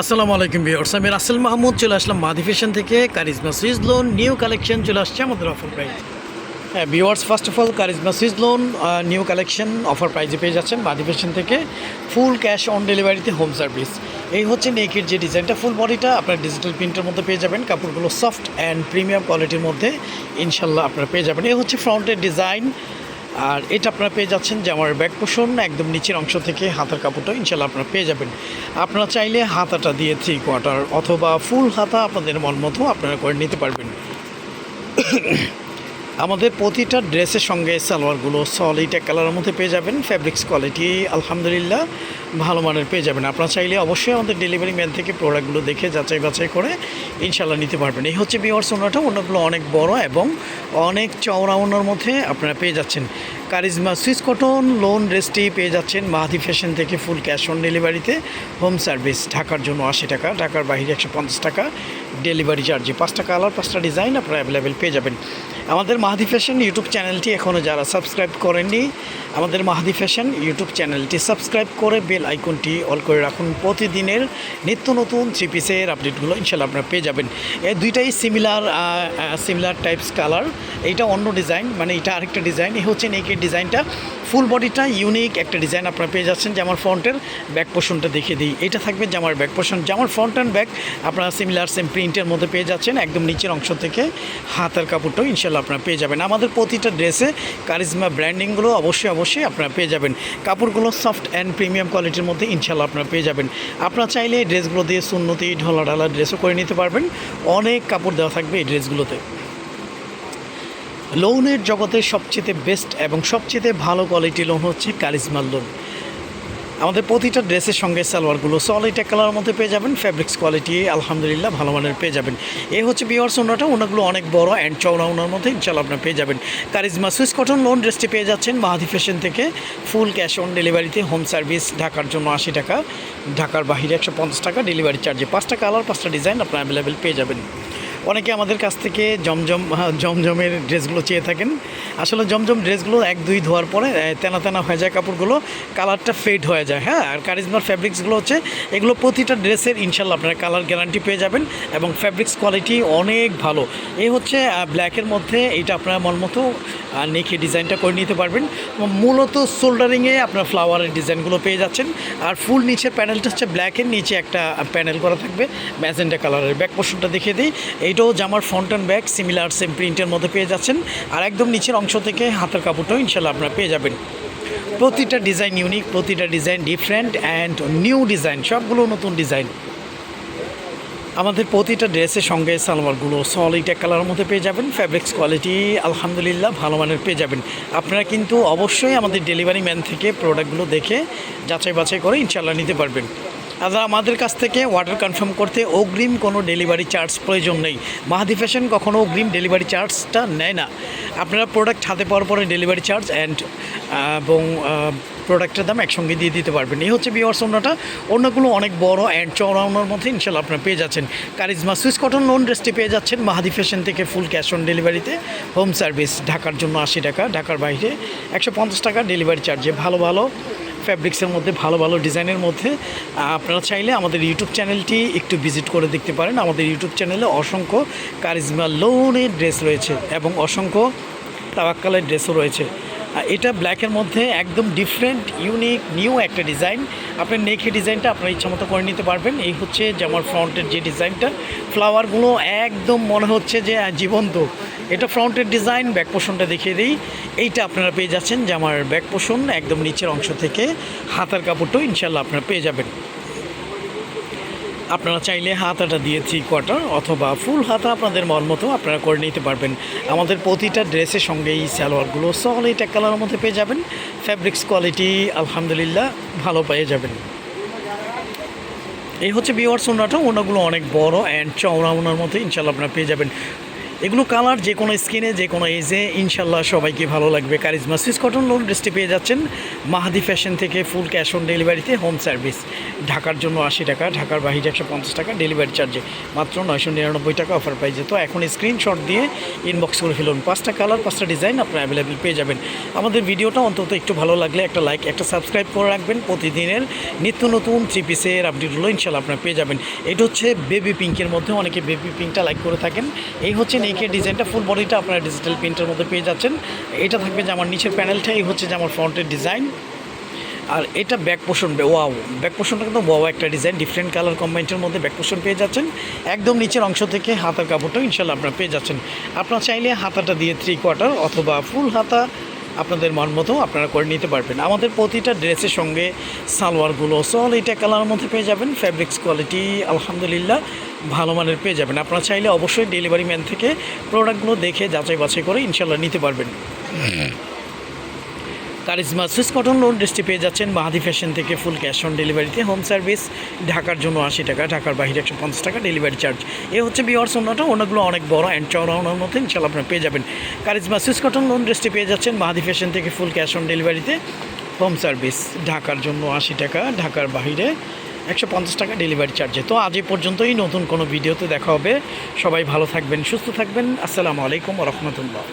আসসালামু আলাইকুম ভিউয়ার্স, আমি রাসেল মাহমুদ, চলে আসলাম মাদি ফ্যাশন থেকে। Charisma Swiss lawn new collection চলে আসছে আমাদের অফার প্রাইস হ্যাঁ viewers first of all Charisma Swiss lawn new collection offer প্রাইজে পেয়ে যাচ্ছেন মাদি ফ্যাশন থেকে। ফুল ক্যাশ অন ডেলিভারিতে হোম সার্ভিস এই হচ্ছে নেকের যে ডিজাইনটা ফুল বডিটা আপনার ডিজিটাল প্রিন্টের মধ্যে পেয়ে যাবেন। কাপড়গুলো সফট অ্যান্ড প্রিমিয়াম কোয়ালিটির মধ্যে ইনশাল্লাহ আপনারা পেয়ে যাবেন। এই হচ্ছে ফ্রন্টের ডিজাইন আর এটা আপনারা পেয়ে যাচ্ছেন যে আমার ব্যাক পোষণ একদম নিচের অংশ থেকে হাতার কাপড়টা ইনশাল্লাহ আপনারা পেয়ে যাবেন। আপনারা চাইলে হাতাটা দিয়ে থ্রি কোয়ার্টার অথবা ফুল হাতা আপনাদের মন মতো আপনারা করে নিতে পারবেন। আমাদের প্রতিটা ড্রেসের সঙ্গে সালোয়ারগুলো এক কালারের মধ্যে পেয়ে যাবেন ফ্যাব্রিক্স কোয়ালিটি আলহামদুলিল্লাহ ভালো মানের পেয়ে যাবেন। আপনারা চাইলে অবশ্যই আমাদের ডেলিভারি ম্যান থেকে প্রোডাক্টগুলো দেখে যাচাই বাছাই করে ইনশাল্লাহ নিতে পারবেন। এই হচ্ছে বিওয়ার্স ওনাটা অন্যগুলো অনেক বড় এবং অনেক চওড়া ওনার মধ্যে আপনারা পেয়ে যাচ্ছেন। কারিজমা সুইস কটন, লোন ড্রেসটি পেয়ে যাচ্ছেন মাহাদি ফ্যাশন থেকে ফুল ক্যাশ অন ডেলিভারিতে হোম সার্ভিস ঢাকার জন্য আশি টাকা, ঢাকার বাইরে একশো পঞ্চাশ টাকা ডেলিভারি চার্জে পাঁচটা কালার পাঁচটা ডিজাইন আপনারা অ্যাভেলেবেল পেয়ে যাবেন। আমাদের মাহাদি ফ্যাশন ইউটিউব চ্যানেলটি এখনও যারা সাবস্ক্রাইব করেননি, আমাদের মাহাদি ফ্যাশন ইউটিউব চ্যানেলটি সাবস্ক্রাইব করে বেল আইকনটি অল করে রাখুন। প্রতিদিনের নিত্য নতুন থ্রি পিসের আপডেটগুলো ইনশাল্লাহ আপনারা পেয়ে যাবেন। এই দুইটাই সিমিলার সিমিলার টাইপস কালার এইটা অন্য ডিজাইন মানে এটা আরেকটা ডিজাইন এ হচ্ছে নেকের ডিজাইনটা ফুল বডিটা ইউনিক একটা ডিজাইন আপনারা পেয়ে যাচ্ছেন জামার ফ্রন্টের ব্যাক পোর্শনটা দেখিয়ে দিই। এটা থাকবে জামার ব্যাক পোর্শন জামার ফ্রন্ট অ্যান্ড ব্যাক আপনারা সিমিলার সেম প্রিন্টের মধ্যে পেয়ে যাচ্ছেন একদম নিচের অংশ থেকে হাতের কাপড়টাও ইনশাল্লাহ আপনারা পেয়ে যাবেন। আমাদের প্রতিটা ড্রেসে কারিজমা ব্র্যান্ডিংগুলো অবশ্যই অবশ্যই আপনারা পেয়ে যাবেন। কাপড়গুলো সফট অ্যান্ড প্রিমিয়াম কোয়ালিটির মধ্যে ইনশাল্লাহ আপনারা পেয়ে যাবেন। আপনারা চাইলে এই ড্রেসগুলো দিয়ে সুন্নতি ঢলা ঢালা ড্রেসও করে নিতে পারবেন। অনেক কাপড় দেওয়া থাকবে এই ড্রেসগুলোতে। লোনের জগতে সবচেয়ে বেস্ট এবং সবচেয়ে ভালো কোয়ালিটি লোন হচ্ছে কারিজমার লোন আমাদের প্রতিটা ড্রেসের সঙ্গে সালোয়ারগুলো সলিড এক কালার মধ্যে পেয়ে যাবেন ফ্যাব্রিক্স কোয়ালিটি আলহামদুলিল্লাহ ভালো মানের পেয়ে যাবেন। এই হচ্ছে বিওয়ার্স ওনাটা ওনাগুলো অনেক বড় অ্যান্ড চওড়া ওনার মধ্যে ইনশাল্লাহ আপনার পেয়ে যাবেন। কারিজমা সুইস কটন লোন ড্রেসটি পেয়ে যাচ্ছেন মাহাদি ফ্যাশন থেকে ফুল ক্যাশ অন ডেলিভারিতে হোম সার্ভিস ঢাকার জন্য আশি টাকা, ঢাকার বাহিরে একশো পঞ্চাশ টাকা ডেলিভারি চার্জে পাঁচটা কালার পাঁচটা ডিজাইন আপনার অ্যাভেলেবেল পেয়ে যাবেন। অনেকে আমাদের কাছ থেকে জমজম জমজমের ড্রেসগুলো চেয়ে থাকেন। আসলে জমজম ড্রেসগুলো এক, দুই ধোয়ার পরে তেনা তেনা হয়ে যায় কাপড়গুলো, কালারটা ফেড হয়ে যায় হ্যাঁ? আর কারিজমার ফ্যাব্রিক্সগুলো হচ্ছে, এগুলো প্রতিটা ড্রেসের ইনশাল্লাহ আপনারা কালার গ্যারান্টি পেয়ে যাবেন এবং ফ্যাব্রিক্স কোয়ালিটি অনেক ভালো। এই হচ্ছে ব্ল্যাকের মধ্যে, এটা আপনার মন মতো নেকে ডিজাইনটা করে নিতে পারবেন। মূলত সোল্ডারিংয়ে আপনার ফ্লাওয়ারের ডিজাইনগুলো পেয়ে যাচ্ছেন। আর ফুল নিচের প্যানেলটা হচ্ছে ব্ল্যাকের নিচে একটা প্যানেল করা থাকবে ম্যাজেন্ডা কালারের। ব্যাক পোর্শনটা দেখিয়ে দিই। এইটাও জামার front and back similar same প্রিন্টের মধ্যে পেয়ে যাচ্ছেন। আর একদম নিচের অংশ থেকে হাতের কাপড়টাও ইনশাল্লাহ আপনারা পেয়ে যাবেন। প্রতিটা ডিজাইন ইউনিক প্রতিটা design different and new design সবগুলো নতুন ডিজাইন আমাদের প্রতিটা ড্রেসের সঙ্গে সালোয়ারগুলো সলিড এক কালারের মধ্যে পেয়ে যাবেন ফ্যাব্রিক্স কোয়ালিটি আলহামদুলিল্লাহ ভালো মানের পেয়ে যাবেন। আপনারা কিন্তু অবশ্যই আমাদের ডেলিভারি ম্যান থেকে প্রোডাক্টগুলো দেখে যাচাই বাছাই করে ইনশাল্লাহ নিতে পারবেন। আর আমাদের কাছ থেকে অর্ডার কনফার্ম করতে অগ্রিম কোনো ডেলিভারি চার্জ প্রয়োজন নেই। মাহাদি ফ্যাশন কখনও অগ্রিম ডেলিভারি চার্জটা নেয় না। আপনারা প্রোডাক্ট হাতে পাওয়ার পরে ডেলিভারি চার্জ অ্যান্ড এবং প্রোডাক্টের দাম একসঙ্গে দিয়ে দিতে পারবেন। এই হচ্ছে বিওয়ার্স অন্যটা। অন্যগুলো অনেক বড় অ্যান্ড চওড়া মধ্যে ইনশাল্লাহ আপনারা পেয়ে যাচ্ছেন। কারিজমা সুইস কটন লোন ড্রেসটি পেয়ে যাচ্ছেন মাহাদি ফ্যাশন থেকে ফুল ক্যাশ অন ডেলিভারিতে হোম সার্ভিস ঢাকার জন্য আশি টাকা, ঢাকার বাইরে একশো পঞ্চাশ টাকা ডেলিভারি চার্জে ভালো ভালো। ফ্যাব্রিক্সের মধ্যে, ভালো ভালো ডিজাইনের মধ্যে আপনারা চাইলে আমাদের ইউটিউব চ্যানেলটি একটু ভিজিট করে দেখতে পারেন। আমাদের ইউটিউব চ্যানেলে অসংখ্য কারিজমা লোনের ড্রেস রয়েছে এবং অসংখ্য তাওয়াক্কালের ড্রেসও রয়েছে। এটা ব্ল্যাকের মধ্যে একদম ডিফারেন্ট ইউনিক নিউ একটা ডিজাইন আপনার নেকের ডিজাইনটা আপনার ইচ্ছা মতো করে নিতে পারবেন। এই হচ্ছে যে আমার ফ্রন্টের যে ডিজাইনটা ফ্লাওয়ারগুলো একদম মনে হচ্ছে যে জীবন্ত। এটা ফ্রন্টের ডিজাইন ব্যাক পোষণটা দেখিয়ে দিই। এইটা আপনারা পেয়ে যাচ্ছেন যে আমার ব্যাক পোষণ একদম নিচের অংশ থেকে হাতার কাপড়টাও ইনশাল্লাহ আপনারা পেয়ে যাবেন। আপনারা চাইলে হাতাটা দিয়ে থ্রি কোয়ার্টার অথবা ফুল হাতা আপনাদের মন মতো আপনারা করে নিতে পারবেন। আমাদের প্রতিটা ড্রেসের সঙ্গে এই সালোয়ারগুলো সলিড এক কালারের মধ্যে পেয়ে যাবেন। ফ্যাব্রিক্স কোয়ালিটি আলহামদুলিল্লাহ ভালো পেয়ে যাবেন। এই হচ্ছে বিওয়ার্স ওনাটা ওনাগুলো অনেক বড় অ্যান্ড চওড়া ওনার মধ্যে ইনশাল্লাহ আপনারা পেয়ে যাবেন। এগুলো কালার, যে কোনো স্কিনে, যে কোনো এজে, ইনশাল্লাহ সবাইকে ভালো লাগবে। কারিজমা সুইস কটন লোন ড্রেসটি পেয়ে যাচ্ছেন মাহাদি ফ্যাশন থেকে ফুল ক্যাশ অন ডেলিভারিতে হোম সার্ভিস। ঢাকার জন্য আশি টাকা, ঢাকার বাহিরে একশো পঞ্চাশ টাকা ডেলিভারি চার্জে। মাত্র নয়শো নিরানব্বই টাকা অফার প্রাইজে তো এখন স্ক্রিনশট দিয়ে ইনবক্স করে ফেলুন। পাঁচটা কালার পাঁচটা ডিজাইন আপনার অ্যাভেলেবেল পেয়ে যাবেন। আমাদের ভিডিওটা অন্তত একটু ভালো লাগলে একটা লাইক একটা সাবস্ক্রাইব করে রাখবেন। প্রতিদিনের নিত্য নতুন থ্রি পিসের আপডেটগুলো ইনশাল্লাহ আপনার পেয়ে যাবেন। এটা হচ্ছে বেবি পিঙ্কের মধ্যে অনেকে বেবি পিঙ্কটা লাইক করে থাকেন। এই হচ্ছে নেকের ডিজাইনটা ফুল বডিটা আপনারা ডিজিটাল প্রিন্টের মধ্যে পেয়ে যাচ্ছেন। এটা থাকবে যে আমার নিচের প্যানেলটাই হচ্ছে যে আমার ফ্রন্টের ডিজাইন আর এটা ব্যাক পোষণ ওয়াও ব্যাক পোষণটা কিন্তু ওয়াও একটা ডিজাইন ডিফারেন্ট কালার কম্বাইন্টের মধ্যে ব্যাক পোষণ পেয়ে যাচ্ছেন। একদম নিচের অংশ থেকে হাতার কাপড়টা ইনশাল্লাহ আপনারা পেয়ে যাচ্ছেন। আপনারা চাইলে হাতাটা দিয়ে থ্রি কোয়ার্টার অথবা ফুল হাতা আপনাদের মন মতো আপনারা করে নিতে পারবেন। আমাদের প্রতিটা ড্রেসের সঙ্গে সালোয়ারগুলো সল এটা কালারের মধ্যে পেয়ে যাবেন ফ্যাব্রিক্স কোয়ালিটি আলহামদুলিল্লাহ ভালো মানের পেয়ে যাবেন। আপনারা চাইলে অবশ্যই ডেলিভারি ম্যান থেকে প্রোডাক্টগুলো দেখে যাচাই বাছাই করে ইনশাল্লাহ নিতে পারবেন। কারিজমা সুইস কটন লোন ড্রেসটি পেয়ে যাচ্ছেন মাহাদি ফ্যাশন থেকে ফুল ক্যাশ অন ডেলিভারিতে। হোম সার্ভিস ঢাকার জন্য আশি টাকা, ঢাকার বাইরে একশো পঞ্চাশ টাকা ডেলিভারি চার্জ। এ হচ্ছে বিওয়ার্স অন্যটা, অন্যগুলো অনেক বড় অ্যান্ড চওড়া মধ্যে ইনশাল্লাহ আপনারা পেয়ে যাবেন। কারিজমা সুইস কটন লোন ড্রেসটি পেয়ে যাচ্ছেন মাহাদি ফ্যাশন থেকে ফুল ক্যাশ অন ডেলিভারিতে। হোম সার্ভিস ঢাকার জন্য আশি টাকা, ঢাকার বাইরে একশো পঞ্চাশ টাকা ডেলিভারি চার্জে। তো আজ এই পর্যন্তই, নতুন কোনো ভিডিওতে দেখা হবে। সবাই ভালো থাকবেন, সুস্থ থাকবেন। আসসালামু আলাইকুম রহমতুল্লাহ।